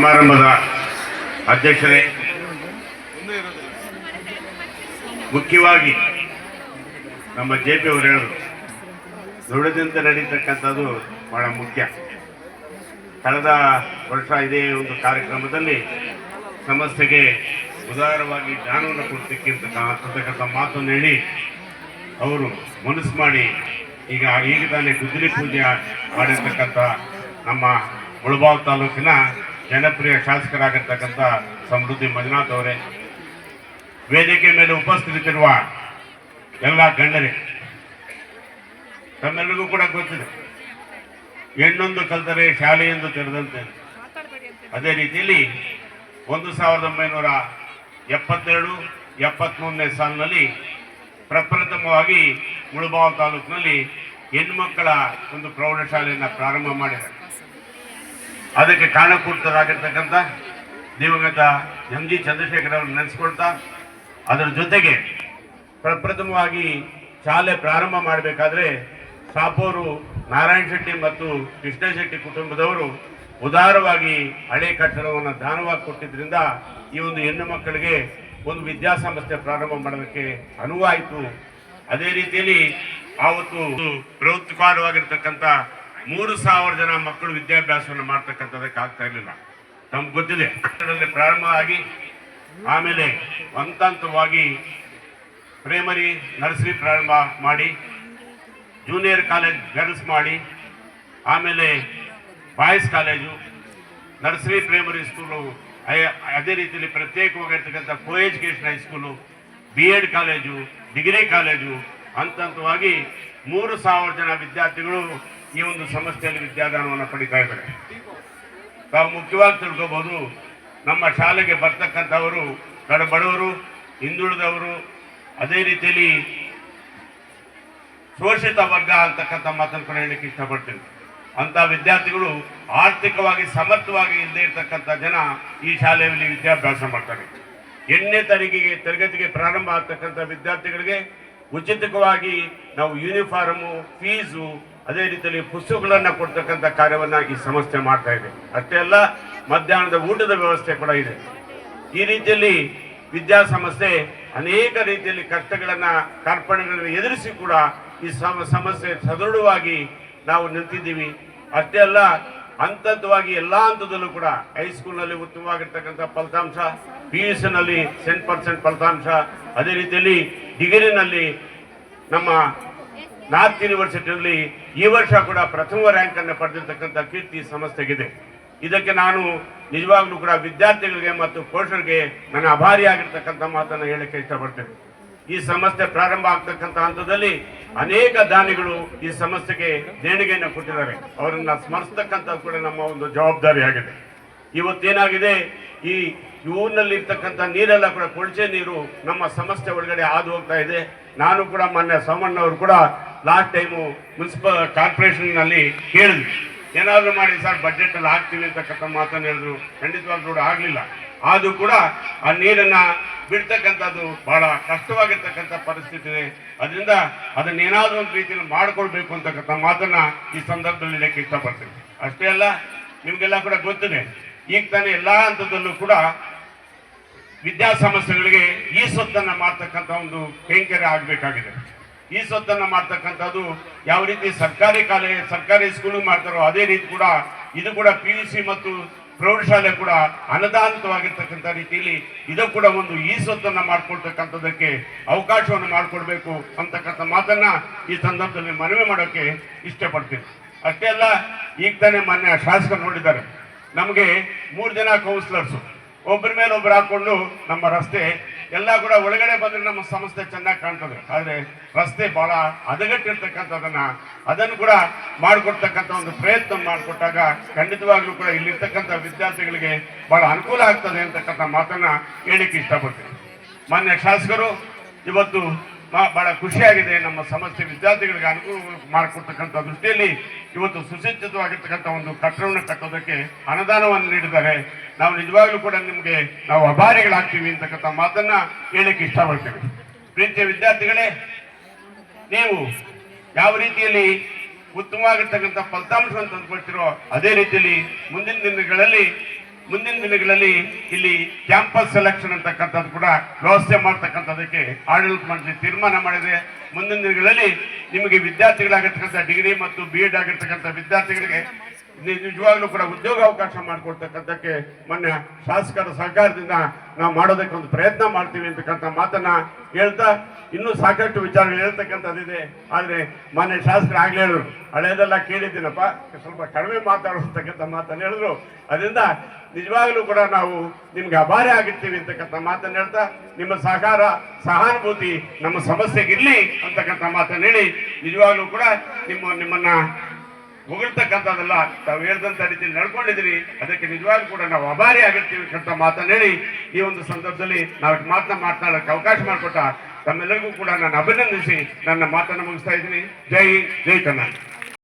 ಸಮಾರಂಭದ ಅಧ್ಯಕ್ಷರೇ, ಮುಖ್ಯವಾಗಿ ನಮ್ಮ ಜೆ ಪಿ ಅವರು ಹೇಳಿದ್ರು ದೃಢದಿಂದ ನಡೀತಕ್ಕಂಥದ್ದು ಬಹಳ ಮುಖ್ಯ. ಕಳೆದ ವರ್ಷ ಇದೇ ಒಂದು ಕಾರ್ಯಕ್ರಮದಲ್ಲಿ ಸಮಸ್ಯೆಗೆ ಉದಾರವಾಗಿ ಜ್ಞಾನವನ್ನು ಕೊಡ್ತಕ್ಕಿಂತ ಅಂತಕ್ಕಂಥ ಮಾತನ್ನು ಹೇಳಿ ಅವರು ಮನಸ್ಸು ಮಾಡಿ ಈಗ ಈಗ ತಾನೇ ಗುದ್ದಲಿ ಪೂಜೆ ಮಾಡಿರ್ತಕ್ಕಂಥ ನಮ್ಮ ಮುಳಬಾವ್ ತಾಲೂಕಿನ ಜನಪ್ರಿಯ ಶಾಸಕರಾಗಿರ್ತಕ್ಕಂಥ ಸಮೃದ್ಧಿ ಮಂಜುನಾಥ್ ಅವರೇ, ವೇದಿಕೆ ಮೇಲೆ ಉಪಸ್ಥಿತಿರುವ ಎಲ್ಲ ಗಣ್ಯರೇ, ತಮ್ಮೆಲ್ಲರಿಗೂ ಕೂಡ ಗೊತ್ತಿದೆ, ಹೆಣ್ಣೊಂದು ಕಲ್ತರೆ ಶಾಲೆಯೊಂದು ತೆರೆದಂತೆ ಅದೇ ರೀತಿಯಲ್ಲಿ ಒಂದು ಸಾವಿರದ ಒಂಬೈನೂರ ಎಪ್ಪತ್ತೆರಡು ಎಪ್ಪತ್ತ್ಮೂರನೇ ಸಾಲಿನಲ್ಲಿ ಪ್ರಪ್ರಥಮವಾಗಿ ಮುಳಬಾವ್ ತಾಲೂಕಿನಲ್ಲಿ ಹೆಣ್ಮಕ್ಕಳ ಒಂದು ಪ್ರೌಢಶಾಲೆಯನ್ನು ಪ್ರಾರಂಭ ಮಾಡಿದ್ದಾರೆ. ಅದಕ್ಕೆ ಕಾರಣಕೂರ್ತರಾಗಿರ್ತಕ್ಕಂಥ ದಿವಂಗತ ಎಂ ಜಿ ಚಂದ್ರಶೇಖರ್ ಅವರು ನೆನೆಸ್ಕೊಳ್ತಾ ಅದರ ಜೊತೆಗೆ ಪ್ರಪ್ರಥಮವಾಗಿ ಶಾಲೆ ಪ್ರಾರಂಭ ಮಾಡಬೇಕಾದ್ರೆ ಸಾಪೂರು ನಾರಾಯಣ ಶೆಟ್ಟಿ ಮತ್ತು ಕೃಷ್ಣ ಶೆಟ್ಟಿ ಕುಟುಂಬದವರು ಉದಾರವಾಗಿ ಹಳೆ ಕಟ್ಟಡವನ್ನು ದಾನವಾಗಿ ಕೊಟ್ಟಿದ್ದರಿಂದ ಈ ಒಂದು ಹೆಣ್ಣು ಮಕ್ಕಳಿಗೆ ಒಂದು ವಿದ್ಯಾಸಂಸ್ಥೆ ಪ್ರಾರಂಭ ಮಾಡೋದಕ್ಕೆ ಅನುವಾಯಿತು. ಅದೇ ರೀತಿಯಲ್ಲಿ ಆವತ್ತು ಪ್ರವೃತ್ತಿಕಾರವಾಗಿರ್ತಕ್ಕಂಥ ಮೂರು ಸಾವಿರ ಜನ ಮಕ್ಕಳು ವಿದ್ಯಾಭ್ಯಾಸವನ್ನು ಮಾಡ್ತಕ್ಕಂಥದಕ್ಕೆ ಆಗ್ತಾ ಇರಲಿಲ್ಲ. ನಮ್ಗೆ ಗೊತ್ತಿದೆ. ಪ್ರಾರಂಭ ಆಗಿ ಆಮೇಲೆ ಹಂತ ಹಂತವಾಗಿ ಪ್ರೈಮರಿ ನರ್ಸರಿ ಪ್ರಾರಂಭ ಮಾಡಿ ಜೂನಿಯರ್ ಕಾಲೇಜ್ ಗರ್ಲ್ಸ್ ಮಾಡಿ, ಆಮೇಲೆ boys college nursery primary school ಅದೇ ರೀತಿಯಲ್ಲಿ ಪ್ರತ್ಯೇಕವಾಗಿರ್ತಕ್ಕಂಥ co education high school B Ed college degree college ಹಂತ ಹಂತವಾಗಿ ಮೂರು ಸಾವಿರ ಜನ ವಿದ್ಯಾರ್ಥಿಗಳು ಈ ಒಂದು ಸಮಸ್ಯೆಯಲ್ಲಿ ವಿದ್ಯಾದಾನವನ್ನು ಪಡಿತಾ ಇದ್ದಾರೆ. ತಾವು ಮುಖ್ಯವಾಗಿ ತಿಳ್ಕೋಬಹುದು ನಮ್ಮ ಶಾಲೆಗೆ ಬರ್ತಕ್ಕಂಥವರು ಬಡವರು ಹಿಂದುಳಿದವರು, ಅದೇ ರೀತಿಯಲ್ಲಿ ಶೋಷಿತ ವರ್ಗ ಅಂತಕ್ಕಂಥ ಮಾತನ್ನು ಕೂಡ ಹೇಳಲಿಕ್ಕೆ ಇಷ್ಟಪಡ್ತೀನಿ. ಅಂತ ವಿದ್ಯಾರ್ಥಿಗಳು ಆರ್ಥಿಕವಾಗಿ ಸಮರ್ಥವಾಗಿ ಇಲ್ಲದೆ ಇರ್ತಕ್ಕಂಥ ಜನ ಈ ಶಾಲೆಯಲ್ಲಿ ವಿದ್ಯಾಭ್ಯಾಸ ಮಾಡ್ತಾರೆ. ಎಂಟನೇ ತಾರೀಕಿಗೆ ತರಗತಿಗೆ ಪ್ರಾರಂಭ ಆಗ್ತಕ್ಕಂಥ ವಿದ್ಯಾರ್ಥಿಗಳಿಗೆ ಉಚಿತವಾಗಿ ನಾವು ಯೂನಿಫಾರ್ಮು ಫೀಸು ಅದೇ ರೀತಿಯಲ್ಲಿ ಪುಸ್ತಕಗಳನ್ನು ಕೊಡ್ತಕ್ಕಂಥ ಕಾರ್ಯವನ್ನ ಈ ಸಂಸ್ಥೆ ಮಾಡ್ತಾ ಇದೆ. ಅಷ್ಟೇ ಅಲ್ಲ, ಮಧ್ಯಾಹ್ನದ ಊಟದ ವ್ಯವಸ್ಥೆ ಕೂಡ ಇದೆ. ಈ ರೀತಿಯಲ್ಲಿ ವಿದ್ಯಾಸಂಸ್ಥೆ ಅನೇಕ ರೀತಿಯಲ್ಲಿ ಕಷ್ಟಗಳನ್ನು, ಕಾರ್ಪಣ್ಯಗಳನ್ನು ಎದುರಿಸಿ ಕೂಡ ಈ ಸಮ, ಸಮಸ್ಯೆ ಸದೃಢವಾಗಿ ನಾವು ನಿಂತಿದ್ದೀವಿ. ಅಷ್ಟೇ ಅಲ್ಲ ಹಂತವಾಗಿ ಎಲ್ಲಾ ಹಂತದಲ್ಲೂ ಕೂಡ ಹೈಸ್ಕೂಲ್ನಲ್ಲಿ ಉತ್ತಮವಾಗಿರ್ತಕ್ಕಂಥ ಫಲಿತಾಂಶ ಪಿ ಯು ನಲ್ಲಿ ಸೆಂಟ್ ಪರ್ಸೆಂಟ್ ಫಲಿತಾಂಶ, ಅದೇ ರೀತಿಯಲ್ಲಿ ಡಿಗ್ರಿನಲ್ಲಿ ನಮ್ಮ ನಾರ್ತ್ ಯೂನಿವರ್ಸಿಟಿಯಲ್ಲಿ ಈ ವರ್ಷ ಕೂಡ ಪ್ರಥಮ ರ್ಯಾಂಕ್ ಅನ್ನು ಪಡೆದಿರ್ತಕ್ಕಂಥ ಕೀರ್ತಿ ಸಂಸ್ಥೆಗಿದೆ. ಇದಕ್ಕೆ ನಾನು ನಿಜವಾಗ್ಲೂ ಕೂಡ ವಿದ್ಯಾರ್ಥಿಗಳಿಗೆ ಮತ್ತು ಪೋಷಕರಿಗೆ ನನ್ನ ಅಭಾರಿಯಾಗಿರ್ತಕ್ಕಂಥ ಮಾತನ್ನು ಹೇಳಕ್ಕೆ ಇಷ್ಟಪಡ್ತೇನೆ. ಈ ಸಂಸ್ಥೆ ಪ್ರಾರಂಭ ಆಗ್ತಕ್ಕಂಥ ಹಂತದಲ್ಲಿ ಅನೇಕ ದಾನಿಗಳು ಈ ಸಮಸ್ಯೆಗೆ ದೇಣಿಗೆಯನ್ನು ಕೊಟ್ಟಿದ್ದಾರೆ. ಅವರನ್ನ ಸ್ಮರಿಸ್ತಕ್ಕಂಥ ಕೂಡ ನಮ್ಮ ಒಂದು ಜವಾಬ್ದಾರಿ ಆಗಿದೆ ಇವತ್ತೇನಾಗಿದೆ? ಈ ಊರಿನಲ್ಲಿ ಇರ್ತಕ್ಕಂಥ ನೀರೆಲ್ಲ ಕೂಡ ಕೊಳಚೆ ನೀರು ನಮ್ಮ ಸಮಸ್ಯೆ ಒಳಗಡೆ ಹಾದು ಹೋಗ್ತಾ ಇದೆ. ನಾನು ಕೂಡ ಮೊನ್ನೆ ಸೋಮಣ್ಣವರು ಕೂಡ ಲಾಸ್ಟ್ ಟೈಮು ಮುನ್ಸಿಪಲ್ ಕಾರ್ಪೊರೇಷನ್ನಲ್ಲಿ ಕೇಳಿದ್ವಿ. ಏನಾದರೂ ಮಾಡಿ ಸರ್ ಬಜೆಟ್ ಅಲ್ಲಿ ಹಾಕ್ತೀವಿ ಅಂತಕ್ಕಂಥ ಮಾತನ್ನು ಹೇಳಿದ್ರು. ಖಂಡಿತವಾಗ್ಲೂ ಕೂಡ ಆಗಲಿಲ್ಲ. ಆದರೂ ಕೂಡ ಆ ನೀರನ್ನ ಬಿಡ್ತಕ್ಕಂಥದ್ದು ಬಹಳ ಕಷ್ಟವಾಗಿರ್ತಕ್ಕಂಥ ಪರಿಸ್ಥಿತಿ ಇದೆ. ಅದರಿಂದ ಅದನ್ನೇನಾದರೂ ಒಂದು ರೀತಿಯಲ್ಲಿ ಮಾಡ್ಕೊಳ್ಬೇಕು ಅಂತಕ್ಕಂಥ ಮಾತನ್ನು ಈ ಸಂದರ್ಭದಲ್ಲಿ ಇಷ್ಟಪಡ್ತೀನಿ ಅಷ್ಟೇ ಅಲ್ಲ, ನಿಮಗೆಲ್ಲ ಕೂಡ ಗೊತ್ತಿದೆ. ಈಗ ತಾನೇ ಎಲ್ಲ ಹಂತದಲ್ಲೂ ಕೂಡ ವಿದ್ಯಾ ಸಮಸ್ಯೆಗಳಿಗೆ ಈ ಸೊತ್ತನ್ನ ಮಾಡ್ತಕ್ಕಂಥ ಒಂದು ಕೈಂಕರ್ಯ ಆಗಬೇಕಾಗಿದೆ. ಈ ಸೊತ್ತನ್ನ ಮಾಡ್ತಕ್ಕಂಥದ್ದು ಯಾವ ರೀತಿ ಸರ್ಕಾರಿ ಕಾಲೇಜ್ ಸರ್ಕಾರಿ ಸ್ಕೂಲ್ ಮಾಡ್ತಾರೋ ಅದೇ ರೀತಿ ಕೂಡ ಇದು ಕೂಡ ಪಿ ಯು ಸಿ ಮತ್ತು ಪ್ರೌಢಶಾಲೆ ಕೂಡ ಅನುದಾನಿತವಾಗಿರ್ತಕ್ಕಂಥ ರೀತಿಯಲ್ಲಿ ಇದು ಕೂಡ ಒಂದು ಈ ಸೊತ್ತನ್ನ ಮಾಡ್ಕೊಳ್ತಕ್ಕಂಥದ್ದಕ್ಕೆ ಅವಕಾಶವನ್ನು ಮಾಡಿಕೊಡ್ಬೇಕು ಅಂತಕ್ಕಂಥ ಮಾತನ್ನ ಈ ಸಂದರ್ಭದಲ್ಲಿ ಮನವಿ ಮಾಡೋಕ್ಕೆ ಇಷ್ಟಪಡ್ತೀನಿ. ಅಷ್ಟೇ ಅಲ್ಲ, ಈಗ ತಾನೇ ಮಾನ್ಯ ಶಾಸಕರು ನೋಡಿದ್ದಾರೆ. ನಮಗೆ ಮೂರು ಜನ ಕೌನ್ಸಿಲರ್ಸು ಒಬ್ಬರ ಮೇಲೆ ಒಬ್ರು ಹಾಕೊಂಡು ನಮ್ಮ ರಸ್ತೆ, ಎಲ್ಲ ಕೂಡ ಒಳಗಡೆ ಬಂದರೆ ನಮ್ಮ ಸಂಸ್ಥೆ ಚೆನ್ನಾಗಿ ಕಾಣ್ತದೆ. ಆದರೆ ರಸ್ತೆ ಭಾಳ ಹದಗಟ್ಟಿರ್ತಕ್ಕಂಥದನ್ನು, ಅದನ್ನು ಕೂಡ ಮಾಡಿಕೊಡ್ತಕ್ಕಂಥ ಒಂದು ಪ್ರಯತ್ನ ಮಾಡಿಕೊಟ್ಟಾಗ ಖಂಡಿತವಾಗ್ಲೂ ಕೂಡ ಇಲ್ಲಿರ್ತಕ್ಕಂಥ ವಿದ್ಯಾರ್ಥಿಗಳಿಗೆ ಭಾಳ ಅನುಕೂಲ ಆಗ್ತದೆ ಅಂತಕ್ಕಂಥ ಮಾತನ್ನು ಹೇಳಿಕ್ಕೆ ಇಷ್ಟಪಡ್ತೀನಿ. ಮಾನ್ಯ ಶಾಸಕರು, ಇವತ್ತು ಬಹಳ ಖುಷಿಯಾಗಿದೆ. ನಮ್ಮ ಸಮಸ್ಯೆ ವಿದ್ಯಾರ್ಥಿಗಳಿಗೆ ಅನುಕೂಲ ಮಾಡಿಕೊಡ್ತಕ್ಕಂಥ ದೃಷ್ಟಿಯಲ್ಲಿ ಇವತ್ತು ಸುಸಜ್ಜಿತವಾಗಿರ್ತಕ್ಕಂಥ ಒಂದು ಕಟ್ಟಡವನ್ನು ಕಟ್ಟೋದಕ್ಕೆ ಅನುದಾನವನ್ನು ನೀಡಿದ್ದಾರೆ. ನಾವು ನಿಜವಾಗ್ಲೂ ಕೂಡ ನಿಮಗೆ ನಾವು ಅಭಾರಿಗಳಾಗ್ತೀವಿ ಅಂತಕ್ಕಂಥ ಮಾತನ್ನ ಹೇಳಕ್ಕೆ ಇಷ್ಟಪಡ್ತೇವೆ. ಪ್ರೀತಿಯ ವಿದ್ಯಾರ್ಥಿಗಳೇ, ನೀವು ಯಾವ ರೀತಿಯಲ್ಲಿ ಉತ್ತಮವಾಗಿರ್ತಕ್ಕಂಥ ಫಲಿತಾಂಶವನ್ನು ತಂದುಕೊಳ್ತಿರೋ ಅದೇ ರೀತಿಯಲ್ಲಿ ಮುಂದಿನ ದಿನಗಳಲ್ಲಿ ಮುಂದಿನ ದಿನಗಳಲ್ಲಿ ಇಲ್ಲಿ ಕ್ಯಾಂಪಸ್ ಸೆಲೆಕ್ಷನ್ ಅಂತಕ್ಕಂಥದ್ದು ಕೂಡ ವ್ಯವಸ್ಥೆ ಮಾಡ್ತಕ್ಕಂಥದಕ್ಕೆ ಆಡಳಿತ ಮಂಡಳಿ ತೀರ್ಮಾನ ಮಾಡಿದೆ. ಮುಂದಿನ ದಿನಗಳಲ್ಲಿ ನಿಮಗೆ ವಿದ್ಯಾರ್ಥಿಗಳಾಗಿರ್ತಕ್ಕಂಥ ಡಿಗ್ರಿ ಮತ್ತು ಬಿ ಎಡ್ ಆಗಿರ್ತಕ್ಕಂಥ ವಿದ್ಯಾರ್ಥಿಗಳಿಗೆ ನಿಜವಾಗ್ಲೂ ಕೂಡ ಉದ್ಯೋಗ ಅವಕಾಶ ಮಾಡಿಕೊಡ್ತಕ್ಕಂಥಕ್ಕೆ ಮೊನ್ನೆ ಶಾಸಕರ ಸಹಕಾರದಿಂದ ನಾವು ಮಾಡೋದಕ್ಕೆ ಒಂದು ಪ್ರಯತ್ನ ಮಾಡ್ತೀವಿ ಅಂತಕ್ಕಂಥ ಮಾತನ್ನ ಹೇಳ್ತಾ ಇನ್ನೂ ಸಾಕಷ್ಟು ವಿಚಾರಗಳು ಹೇಳ್ತಕ್ಕಂಥದ್ದಿದೆ ಆದರೆ ಮೊನ್ನೆ ಶಾಸಕರು ಆಗ್ಲೇ ಹೇಳಿದ್ರು ಹಳೇದೆಲ್ಲ ಕೇಳಿದ್ದೀನಪ್ಪ, ಸ್ವಲ್ಪ ಕಡಿಮೆ ಮಾತಾಡಿಸ್ತಕ್ಕಂಥ ಮಾತನ್ನು ಹೇಳಿದ್ರು. ಅದರಿಂದ ನಿಜವಾಗ್ಲೂ ಕೂಡ ನಾವು ನಿಮ್ಗೆ ಅಭಾರಿ ಆಗಿರ್ತೀವಿ ಅಂತಕ್ಕಂಥ ಮಾತನ್ನು ಹೇಳ್ತಾ, ನಿಮ್ಮ ಸಹಕಾರ, ಸಹಾನುಭೂತಿ ನಮ್ಮ ಸಮಸ್ಯೆಗಿರಲಿ ಅಂತಕ್ಕಂಥ ಮಾತನ್ನು ಹೇಳಿ, ನಿಜವಾಗ್ಲೂ ಕೂಡ ನಿಮ್ಮ ನಿಮ್ಮನ್ನ ಹೊಗಳ್ತಕ್ಕಂಥದ್ದಲ್ಲ ತಾವು ಹೇಳ್ದಂತ ರೀತಿಯಲ್ಲಿ ನಡ್ಕೊಂಡಿದ್ದೀರಿ. ಅದಕ್ಕೆ ನಿಜವಾಗ್ಲೂ ಕೂಡ ನಾವು ಅಭಾರಿ ಆಗಿರ್ತೀವಿ ಅಂತ ಮಾತನಾಡಿ ಈ ಒಂದು ಸಂದರ್ಭದಲ್ಲಿ ನಾವು ಮಾತನ್ನ ಮಾತನಾಡೋಕ್ಕೆ ಅವಕಾಶ ಮಾಡಿಕೊಟ್ಟ ತಮ್ಮೆಲ್ಲರಿಗೂ ಕೂಡ ನಾನು ಅಭಿನಂದಿಸಿ ನನ್ನ ಮಾತನ್ನು ಮುಗಿಸ್ತಾ ಇದ್ದೀನಿ. ಜೈ ಜೈ ಕರ್ನಾಟಕ.